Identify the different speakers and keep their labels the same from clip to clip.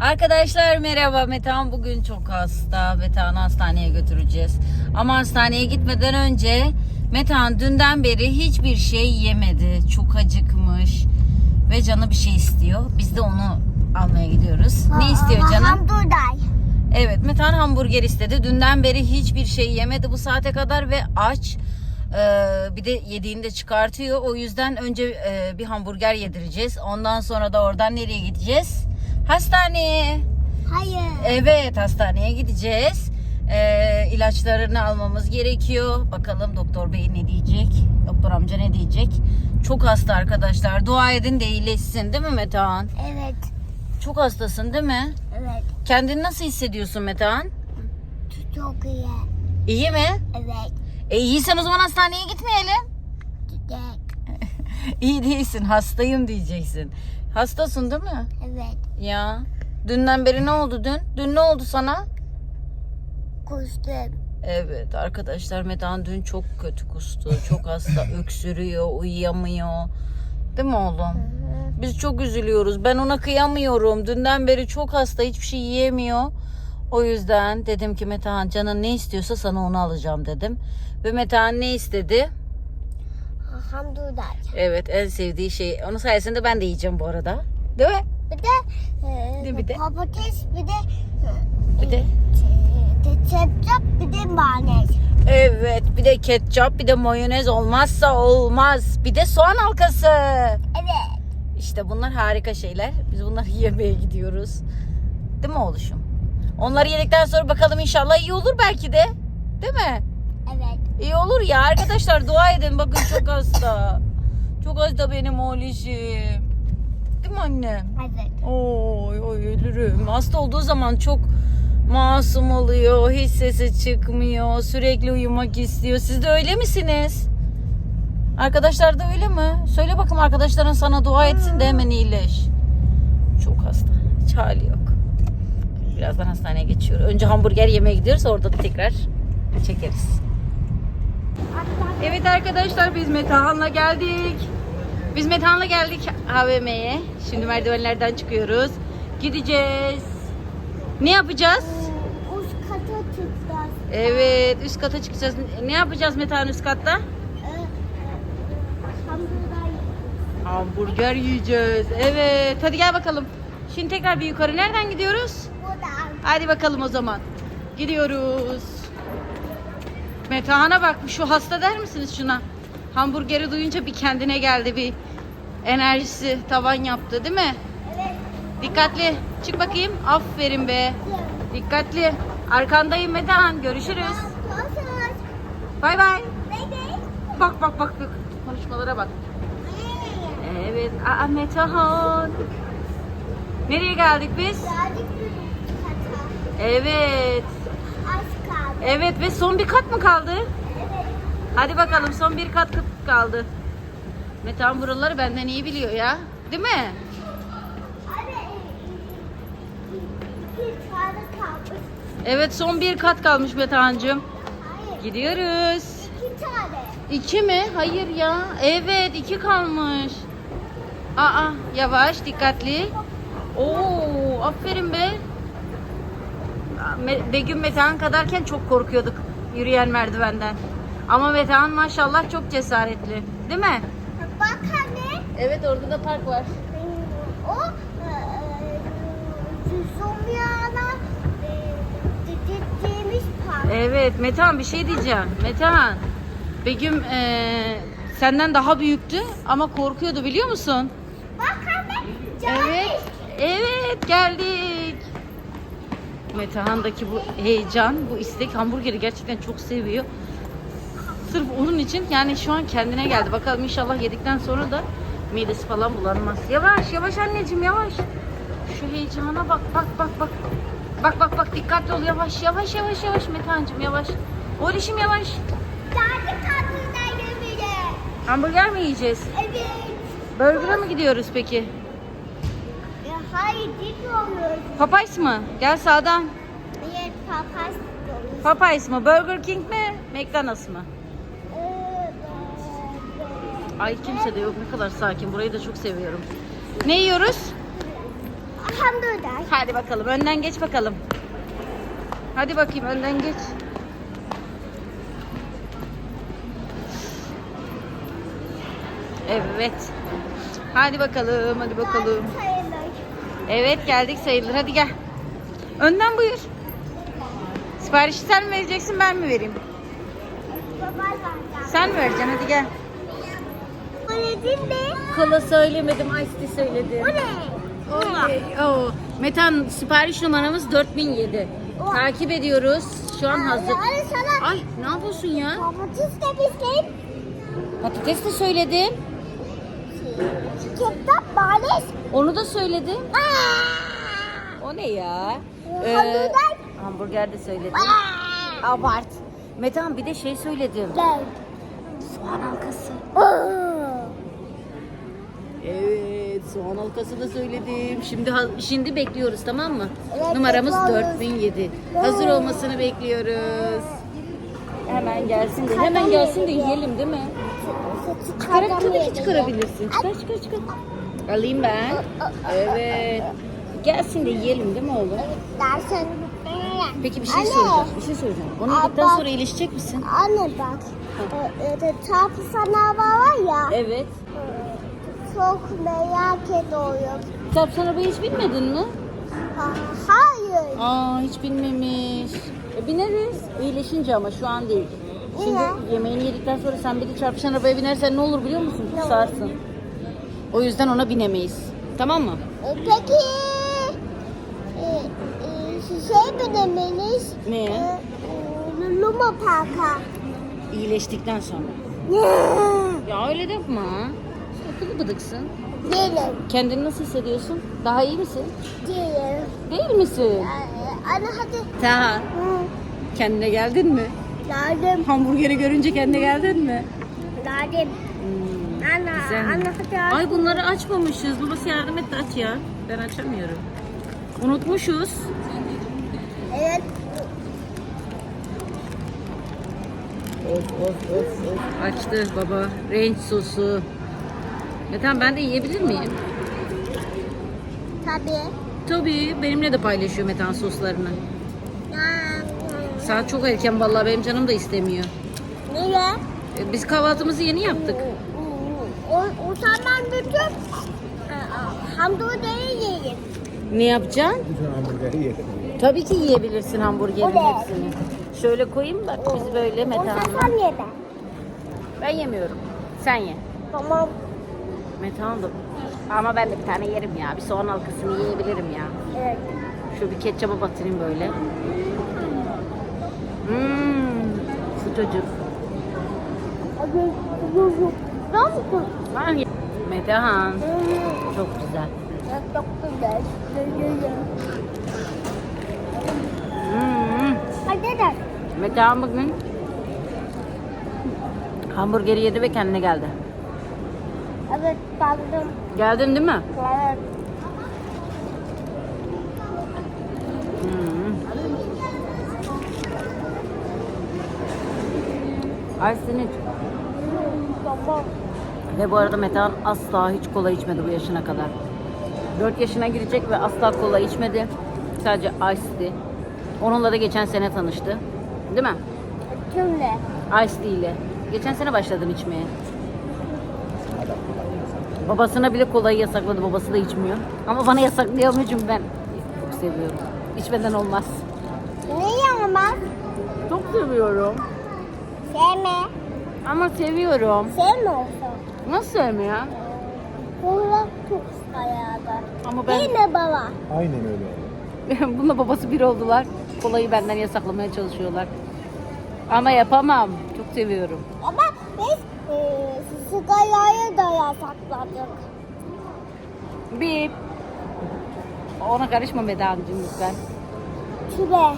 Speaker 1: Arkadaşlar merhaba. Metehan bugün çok hasta. Metehan'ı hastaneye götüreceğiz. Ama hastaneye gitmeden önce Metehan dünden beri hiçbir şey yemedi. Çok acıkmış. Ve canı bir şey istiyor. Biz de onu almaya gidiyoruz. Ne istiyor canım?
Speaker 2: Hamdurday.
Speaker 1: Evet Metehan hamburger istedi. Dünden beri hiçbir şey yemedi bu saate kadar ve aç. Ee, bir de yediğini de çıkartıyor. O yüzden önce e, bir hamburger yedireceğiz. Ondan sonra da oradan nereye gideceğiz? Hastaneye.
Speaker 2: Hayır.
Speaker 1: Evet hastaneye gideceğiz. Ee, ilaçlarını almamız gerekiyor. Bakalım doktor bey ne diyecek? Doktor amca ne diyecek? Çok hasta arkadaşlar. Dua edin de iyileşsin değil mi Metehan?
Speaker 2: Evet.
Speaker 1: Çok hastasın değil mi?
Speaker 2: Evet.
Speaker 1: Kendini nasıl hissediyorsun Metehan?
Speaker 2: Çok iyi.
Speaker 1: İyi mi?
Speaker 2: Evet.
Speaker 1: E iyiysen o zaman hastaneye gitmeyelim.
Speaker 2: Gidek.
Speaker 1: İyi değilsin hastayım diyeceksin. Hastasın değil mi?
Speaker 2: Evet.
Speaker 1: Ya. Dünden beri ne oldu dün? Dün ne oldu sana?
Speaker 2: Kustum.
Speaker 1: Evet arkadaşlar Medan dün çok kötü kustu. Çok hasta öksürüyor, uyuyamıyor. Değil mi oğlum? Biz çok üzülüyoruz. Ben ona kıyamıyorum. Dünden beri çok hasta, hiçbir şey yiyemiyor. O yüzden dedim ki Metehan canın ne istiyorsa sana onu alacağım dedim. Ve Metehan ne istedi?
Speaker 2: Hamdurday.
Speaker 1: Evet en sevdiği şey. Onun sayesinde ben de yiyeceğim bu arada. Değil mi?
Speaker 2: Bir de e,
Speaker 1: bir de?
Speaker 2: patates bir de
Speaker 1: Bir de.
Speaker 2: e, ketçap bir de mayonez.
Speaker 1: Evet bir de ketçap bir de mayonez olmazsa olmaz. Bir de soğan halkası.
Speaker 2: Evet.
Speaker 1: İşte bunlar harika şeyler. Biz bunları yemeye gidiyoruz. Değil mi oğluşum? Onları yedikten sonra bakalım inşallah iyi olur belki de. Değil mi?
Speaker 2: Evet.
Speaker 1: İyi olur ya arkadaşlar dua edin bakın çok hasta. Çok hasta benim oğluşum. Değil mi annem?
Speaker 2: Evet.
Speaker 1: Oy oy ölürüm. Hasta olduğu zaman çok masum oluyor. Hiç sesi çıkmıyor. Sürekli uyumak istiyor. Siz de öyle misiniz? Arkadaşlar da öyle mi? Söyle bakalım arkadaşların sana dua etsin de hemen iyileş. Çok hasta. Hiç hali yok. Birazdan hastaneye geçiyor. Önce hamburger yemeye gidiyoruz. Orada da tekrar çekeriz. Evet arkadaşlar biz Metehan'la geldik. Biz Metehan'la geldik AVM'ye. Şimdi merdivenlerden çıkıyoruz. Gideceğiz. Ne yapacağız?
Speaker 2: Üst kata çıkacağız.
Speaker 1: Evet üst kata çıkacağız. Ne yapacağız Metehan üst katta?
Speaker 2: E, Hamdurday.
Speaker 1: Hamburger yiyeceğiz. Evet hadi gel bakalım. Şimdi tekrar bir yukarı. Nereden gidiyoruz?
Speaker 2: Buradan.
Speaker 1: Hadi bakalım o zaman. Gidiyoruz. Metehan'a bak şu hasta der misiniz şuna? Hamburgeri duyunca bir kendine geldi bir enerjisi tavan yaptı değil mi?
Speaker 2: Evet.
Speaker 1: Dikkatli. Çık bakayım. Aferin be. Dikkatli. Arkandayım Metehan. Görüşürüz. Bay bay. Bak bak bak. bak. Konuşmalara bak. Evet. Aa Metehan. Nereye geldik biz? Evet. Evet ve son bir kat mı kaldı? Hadi bakalım son bir kat kaldı. Metehan buraları benden iyi biliyor ya. Değil mi? Evet son bir kat kalmış Metehan'cığım. Gidiyoruz.
Speaker 2: İki.
Speaker 1: İki mi? Hayır ya. Evet iki kalmış. Aa yavaş dikkatli. Oo aferin be. Begüm Metehan kadarken çok korkuyorduk yürüyen merdivenden. Ama Metehan maşallah çok cesaretli. Değil mi?
Speaker 2: Bak anne.
Speaker 1: Evet orada da park var.
Speaker 2: O Zombiana dediğimiz park.
Speaker 1: Evet Metehan bir şey diyeceğim. Metehan. Begüm eee, senden daha büyüktü ama korkuyordu biliyor musun?
Speaker 2: Bak anne.
Speaker 1: Evet. Evet geldik. Metehan'daki bu heyecan, bu istek hamburgeri gerçekten çok seviyor. Sırf onun için yani şu an kendine geldi. Bakalım inşallah yedikten sonra da midesi falan bulanmaz. Yavaş yavaş anneciğim yavaş. Şu heyecana bak bak bak bak. Bak bak bak dikkatli ol yavaş yavaş yavaş yavaş Metehan'cığım yavaş. Oğluşum yavaş.
Speaker 2: Yemeğe.
Speaker 1: Hamburger mi yiyeceğiz?
Speaker 2: Evet.
Speaker 1: Burger'a mı gidiyoruz peki?
Speaker 2: Hayır gitmiyoruz.
Speaker 1: Popeyes mı? Gel sağdan.
Speaker 2: Evet gidiyoruz.
Speaker 1: Popeyes mı? Burger King mi? McDonald's mı? Ay kimse de yok. Ne kadar sakin. Burayı da çok seviyorum. Ne yiyoruz?
Speaker 2: Hamburger.
Speaker 1: Hadi bakalım önden geç bakalım. Hadi bakayım önden geç. Evet. Hadi bakalım hadi bakalım. Evet geldik sayılır hadi gel. Önden buyur. Siparişi sen mi vereceksin ben mi vereyim? Sen mi vereceksin hadi gel.
Speaker 2: Nedir mi?
Speaker 1: Kola söylemedim Ice tea söyledim.
Speaker 2: Bu ne?
Speaker 1: Oo. Metan sipariş numaramız 4007. Takip ediyoruz. Şu an hazır.
Speaker 2: Yani sana
Speaker 1: Ay ne yapıyorsun ya?
Speaker 2: patates de bizleyim.
Speaker 1: Patates de söyledim.
Speaker 2: Ketçap, mayonez.
Speaker 1: Onu da söyledim. O ne ya? Ee,
Speaker 2: Hamburger.
Speaker 1: de söyledim. Abart. Metan bir de şey söyledim.
Speaker 2: Gel.
Speaker 1: Soğan halkası. Evet, soğan halkası da söyledim. Şimdi şimdi bekliyoruz tamam mı?
Speaker 2: Evet,
Speaker 1: Numaramız
Speaker 2: bekliyoruz.
Speaker 1: 4007. Hazır olmasını bekliyoruz. Hemen gelsin de, hemen gelsin de yiyelim değil mi? Çıkarak tabii ki çıkarabilirsin. Çıkar çıkar çıkar. Alayım ben. Evet. Gelsin de yiyelim değil mi oğlum?
Speaker 2: Dersen.
Speaker 1: Peki bir şey
Speaker 2: Anne.
Speaker 1: soracağım. Bir şey soracağım. Onu
Speaker 2: Aa,
Speaker 1: yedikten
Speaker 2: bak.
Speaker 1: sonra iyileşecek misin?
Speaker 2: Anne bak. e, e, Çarpı sana var ya.
Speaker 1: Evet.
Speaker 2: Çok merak ediyorum.
Speaker 1: Kitap arabayı hiç binmedin mi?
Speaker 2: Ha, hayır.
Speaker 1: Aa hiç binmemiş. E, bineriz. İyileşince ama şu an değil. Şimdi
Speaker 2: Niye?
Speaker 1: yemeğini yedikten sonra sen bir de çarpışan arabaya binersen ne olur biliyor musun? Kusarsın. O yüzden ona binemeyiz. Tamam mı?
Speaker 2: E, peki e, e, şey binemeliyiz.
Speaker 1: Neye?
Speaker 2: E, e, Luma Park'a.
Speaker 1: İyileştikten sonra. Ya öyle de yapma. Akıllı bıdıksın.
Speaker 2: Gelin.
Speaker 1: Kendini nasıl hissediyorsun? Daha iyi misin?
Speaker 2: Gelin.
Speaker 1: Değil misin?
Speaker 2: E, Anne hadi.
Speaker 1: Taha.
Speaker 2: Hı,
Speaker 1: Kendine geldin mi?
Speaker 2: Geldim.
Speaker 1: Hamburgeri görünce kendine geldin mi?
Speaker 2: Geldim. Hadi.
Speaker 1: Ay bunları açmamışız. Babası yardım et de aç ya. Ben açamıyorum. Unutmuşuz.
Speaker 2: Evet.
Speaker 1: Of of of of. Açtı baba. Range sosu. Ya tamam ben de yiyebilir miyim?
Speaker 2: Tabii.
Speaker 1: Tabii benimle de paylaşıyor Metan soslarını.
Speaker 2: Aa,
Speaker 1: Saat çok erken vallahi benim canım da istemiyor.
Speaker 2: Niye?
Speaker 1: E, Biz kahvaltımızı yeni yaptık.
Speaker 2: O, o zaman bütün e, hamburgeri yiyeyim.
Speaker 1: Ne yapacaksın?
Speaker 3: Bütün hamburgeri yedim.
Speaker 1: Tabii ki yiyebilirsin hamburgerin
Speaker 2: da.
Speaker 1: hepsini. Şöyle koyayım bak biz böyle
Speaker 2: O
Speaker 1: Metan'la.
Speaker 2: zaman ye ben.
Speaker 1: Ben yemiyorum. Sen ye.
Speaker 2: Tamam.
Speaker 1: Metan da. Ama ben de bir tane yerim ya. Bir soğan halkasını yiyebilirim ya.
Speaker 2: Evet.
Speaker 1: Şu bir ketçaba batırayım böyle. Mmm. Sıcacık.
Speaker 2: Hadi.
Speaker 1: Var ya. Metehan. Çok güzel.
Speaker 2: Çok güzel.
Speaker 1: Hmm.
Speaker 2: Hadi de.
Speaker 1: Metehan bugün hamburgeri yedi ve kendine geldi.
Speaker 2: Evet kaldım.
Speaker 1: Geldin değil mi?
Speaker 2: Evet.
Speaker 1: Hmm. Ay sinir. Ve bu arada Metehan asla hiç kola içmedi bu yaşına kadar. 4 yaşına girecek ve asla kola içmedi. Sadece Ice Tea. Onunla da geçen sene tanıştı. Değil mi?
Speaker 2: Şimdi.
Speaker 1: Ice Tea ile. Geçen sene başladın içmeye. Babasına bile kolayı yasakladı. Babası da içmiyor. Ama bana yasaklayamıyor çünkü ben çok seviyorum. İçmeden olmaz.
Speaker 2: Niye ama?
Speaker 1: Çok seviyorum.
Speaker 2: Sevme.
Speaker 1: Ama seviyorum.
Speaker 2: Sevme olsun.
Speaker 1: Nasıl sevmiyor?
Speaker 2: Kola çok ayağda.
Speaker 1: Ama ben
Speaker 2: mi baba?
Speaker 3: Aynen öyle.
Speaker 1: Bununla babası bir oldular. Kolayı benden yasaklamaya çalışıyorlar. Ama yapamam. Çok seviyorum.
Speaker 2: Ama biz e, sigarayı da yasakladık.
Speaker 1: Bir ona karışma Medancığım lütfen.
Speaker 2: Çile.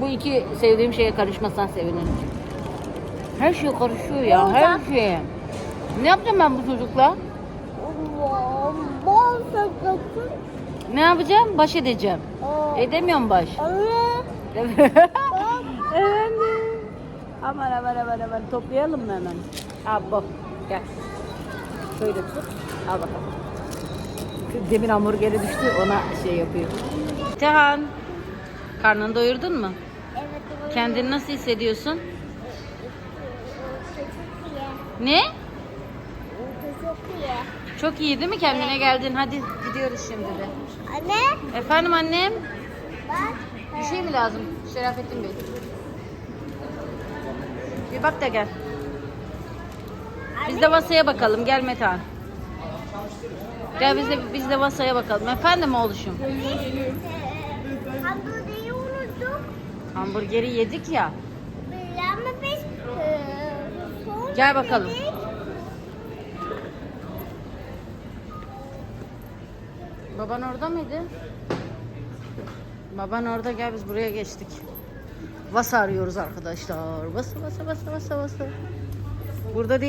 Speaker 1: Bu iki sevdiğim şeye karışmasan sevinirim. Her şeye karışıyor ya, her şeye. Ne yapacağım ben bu çocukla?
Speaker 2: Bol saklasın.
Speaker 1: Ne yapacağım? Baş edeceğim. Edemiyorum baş. Evet. Efendim. Aman aman aman aman toplayalım mı hemen? Al bu. Gel. Şöyle tut. Al bakalım. Demin hamburgeri düştü ona şey yapıyor. Tehan. Karnını doyurdun mu?
Speaker 2: Evet.
Speaker 1: Kendini nasıl hissediyorsun? Ne?
Speaker 2: Çok iyi.
Speaker 1: Çok iyi değil mi? Kendine geldin. Hadi gidiyoruz şimdi de.
Speaker 2: Anne
Speaker 1: Efendim annem?
Speaker 2: bak.
Speaker 1: Bir şey mi lazım Şerafettin Bey? Bir bak da gel. Biz de masaya bakalım. Gel Metehan. Gel biz de, biz de masaya bakalım. Efendim oğluşum.
Speaker 2: Ee, Hamburgeri unuttuk.
Speaker 1: Hamburgeri yedik ya.
Speaker 2: Ama biz e, son
Speaker 1: Gel bakalım. Baban orada mıydı? Baban orada gel biz buraya geçtik. Vasa arıyoruz arkadaşlar. Vasa vasa vasa vasa vasa. Burada değil.